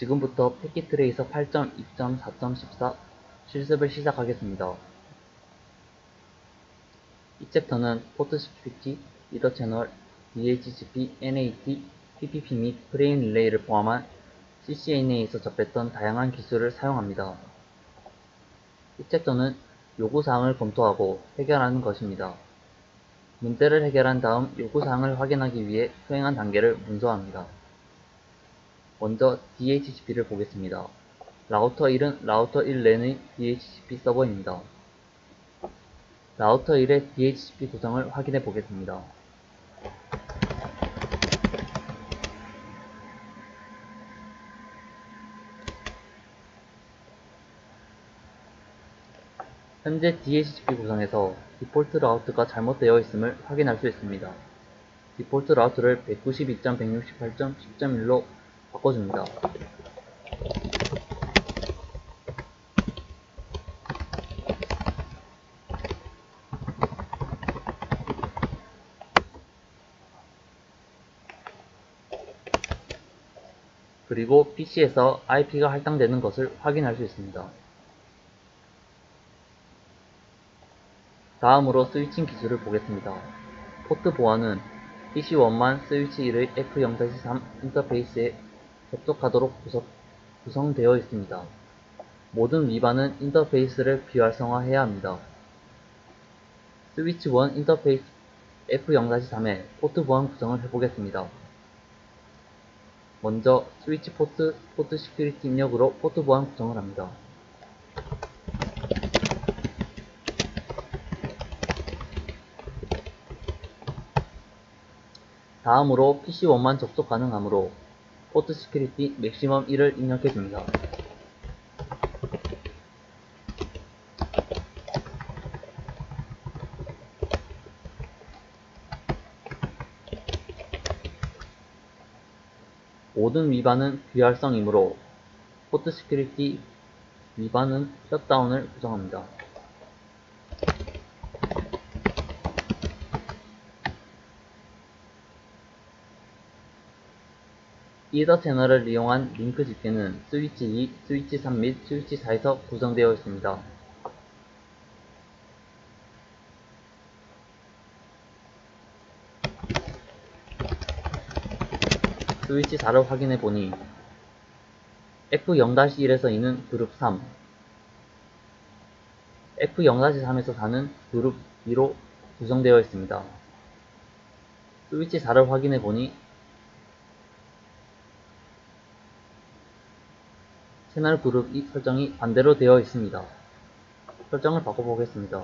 지금부터 패킷 트레이서 8.2.4.14 실습을 시작하겠습니다. 이 챕터는 포트 시큐리티, 리더 채널, DHCP, NAT, PPP 및 프레임 릴레이를 포함한 CCNA에서 접했던 다양한 기술을 사용합니다. 이 챕터는 요구사항을 검토하고 해결하는 것입니다. 문제를 해결한 다음 요구사항을 확인하기 위해 수행한 단계를 문서합니다. 먼저 DHCP를 보겠습니다. 라우터 1은 라우터 1 랜의 DHCP 서버입니다. 라우터 1의 DHCP 구성을 확인해 보겠습니다. 현재 DHCP 구성에서 디폴트 라우트가 잘못되어 있음을 확인할 수 있습니다. 디폴트 라우트를 192.168.10.1로 바꿔줍니다. 그리고 PC에서 IP가 할당되는 것을 확인할 수 있습니다. 다음으로 스위칭 기술을 보겠습니다. 포트 보안은 PC1만 스위치 1의 F0-3 인터페이스에 접속하도록 구성, 되어 있습니다. 모든 위반은 인터페이스를 비활성화해야 합니다. 스위치 1 인터페이스 F0-3의 포트 보안 구성을 해보겠습니다. 먼저 스위치 포트, 포트 시큐리티 입력으로 포트 보안 구성을 합니다. 다음으로 PC1만 접속 가능하므로 포트 시큐리티 맥시멈 1을 입력해 줍니다. 모든 위반은 비활성이므로 포트 시큐리티 위반은 셧다운을 구성합니다. 이더 채널을 이용한 링크 집계는 스위치 2, 스위치 3 및 스위치 4에서 구성되어 있습니다. 스위치 4를 확인해 보니 F0-1에서 2는 그룹 3, F0-3에서 4는 그룹 2로 구성되어 있습니다. 스위치 4를 확인해 보니 채널 그룹 이 설정이 반대로 되어 있습니다. 설정을 바꿔보겠습니다.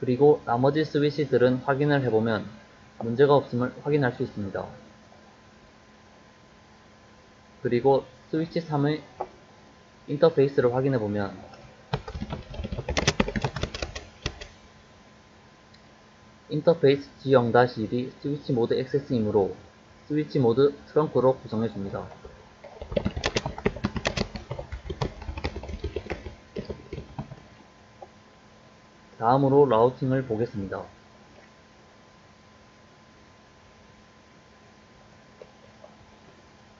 그리고 나머지 스위치들은 확인을 해보면 문제가 없음을 확인할 수 있습니다. 그리고 스위치 3의 인터페이스를 확인해보면 인터페이스 G0-1이 스위치 모드 액세스이므로 스위치 모드 트렁크로 구성해줍니다. 다음으로 라우팅을 보겠습니다.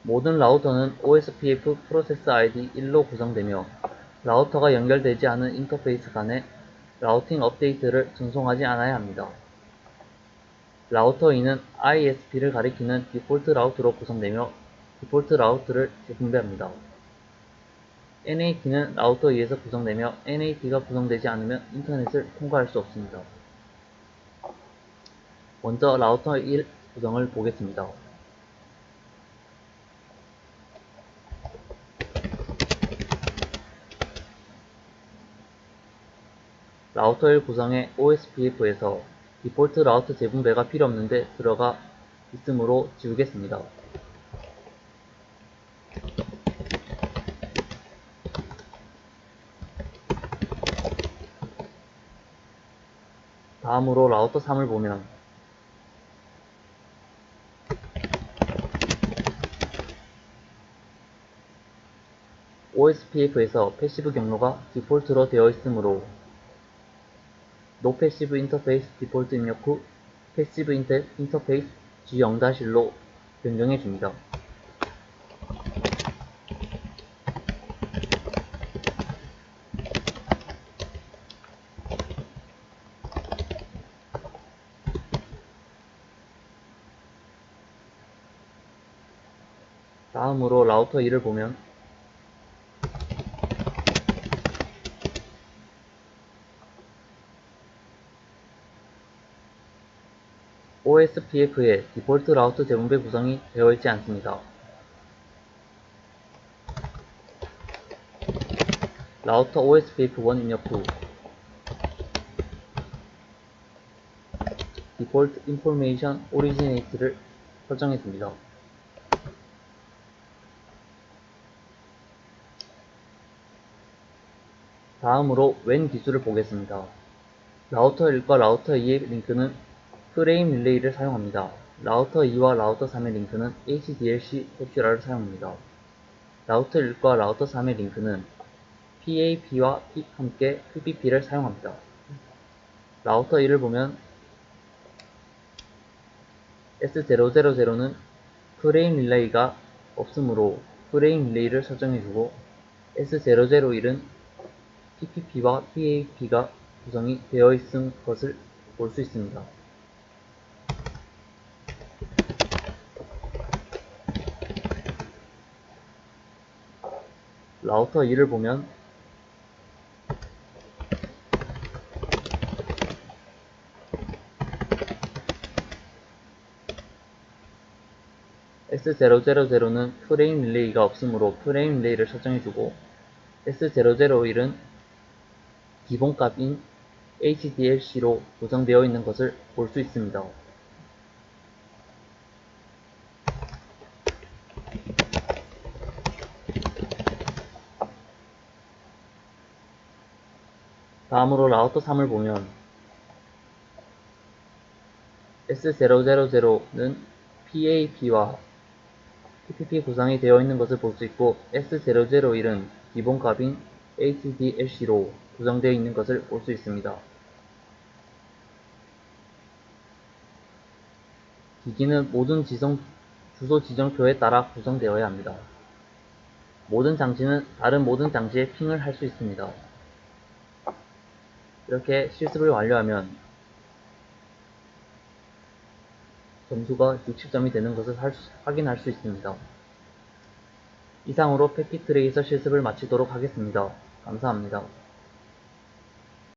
모든 라우터는 OSPF 프로세스 ID 1로 구성되며 라우터가 연결되지 않은 인터페이스 간에 라우팅 업데이트를 전송하지 않아야 합니다. 라우터 2는 ISP를 가리키는 디폴트 라우트로 구성되며 디폴트 라우트를 재분배합니다. NAT는 라우터 2에서 구성되며 NAT가 구성되지 않으면 인터넷을 통과할 수 없습니다. 먼저 라우터 1 구성을 보겠습니다. 라우터를 구성해 OSPF에서 디폴트 라우터 제공배가 필요없는데 들어가 있으므로 지우겠습니다. 다음으로 라우터 3을 보면 OSPF에서 패시브 경로가 디폴트로 되어 있으므로 노 패시브 인터페이스 디폴트 입력 후 패시브 인터, 인터페이스 G0-1로 변경해 줍니다. 다음으로 라우터 2를 보면 OSPF에 디폴트 라우터 제공배 구성이 되어 있지 않습니다. 라우터 OSPF1 입력 후 디폴트 인포메이션 오리지네이트를 설정했습니다. 다음으로 웬 기술을 보겠습니다. 라우터 1과 라우터 2의 링크는 프레임 릴레이를 사용합니다. 라우터 2와 라우터 3의 링크는 HDLC 캡슐라를 사용합니다. 라우터 1과 라우터 3의 링크는 PAP와 함께 PPP를 사용합니다. 라우터 1을 보면 S000는 프레임 릴레이가 없으므로 프레임 릴레이를 설정해주고 S001은 PPP와 PAP가 구성이 되어 있은 것을 볼 수 있습니다. 라우터 2를 보면 S000는 프레임 릴레이가 없으므로 프레임 릴레이를 설정해주고 S001은 기본값인 HDLC로 구성되어 있는 것을 볼 수 있습니다. 다음으로 라우터 3을 보면 S000는 PAP와 PPP 구성이 되어 있는 것을 볼 수 있고 S001은 기본값인 HDLC로 구성되어 있는 것을 볼 수 있습니다. 기기는 모든 지성, 주소 지정표에 따라 구성되어야 합니다. 모든 장치는 다른 모든 장치에 핑을 할 수 있습니다. 이렇게 실습을 완료하면 점수가 60점이 되는 것을 수, 확인할 수 있습니다. 이상으로 패킷트레이서 실습을 마치도록 하겠습니다. 감사합니다.